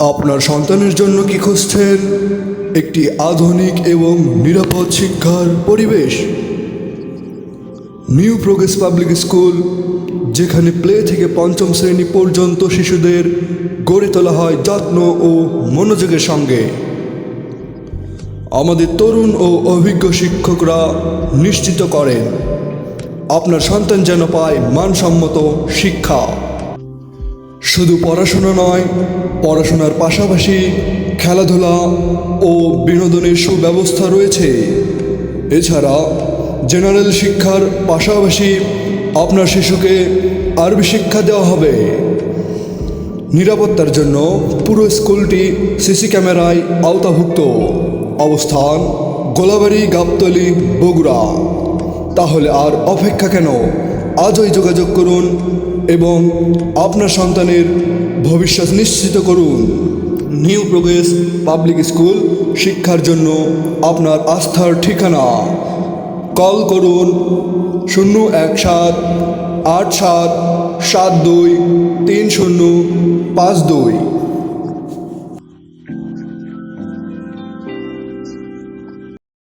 আপনার সন্তানের জন্য কি খুঁজছেন? একটি আধুনিক এবং নিরাপদ শিক্ষার পরিবেশ। নিউ প্রোগ্রেস পাবলিক স্কুল, যেখানে প্লে থেকে পঞ্চম শ্রেণি পর্যন্ত শিশুদের গড়ে তোলা হয় যত্ন ও মনোযোগের সঙ্গে। আমাদের তরুণ ও অভিজ্ঞ শিক্ষকরা নিশ্চিত করেন, আপনার সন্তান যেন পায় মানসম্মত শিক্ষা। শুধু পড়াশোনা নয়, পড়াশোনার পাশাপাশি খেলাধুলা ও বিনোদনের সুব্যবস্থা রয়েছে। এছাড়া জেনারেল শিক্ষার পাশাপাশি আপনার শিশুকে আরবি শিক্ষা দেওয়া হবে। নিরাপত্তার জন্য পুরো স্কুলটি সিসি ক্যামেরায় আওতাভুক্ত। অবস্থান গোলাবাড়ি, গাবতলি, বগুড়া। তাহলে আর অপেক্ষা কেন? আজই যোগাযোগ করুন এবং আপনার সন্তানের ভবিষ্যৎ নিশ্চিত করুন। নিউ প্রোগ্রেস পাবলিক স্কুল শিক্ষার জন্য আপনার আস্থার ঠিকানা। কল করুন শূন্য এক সাত আট সাত সাত দুই তিন শূন্য পাঁচ দুই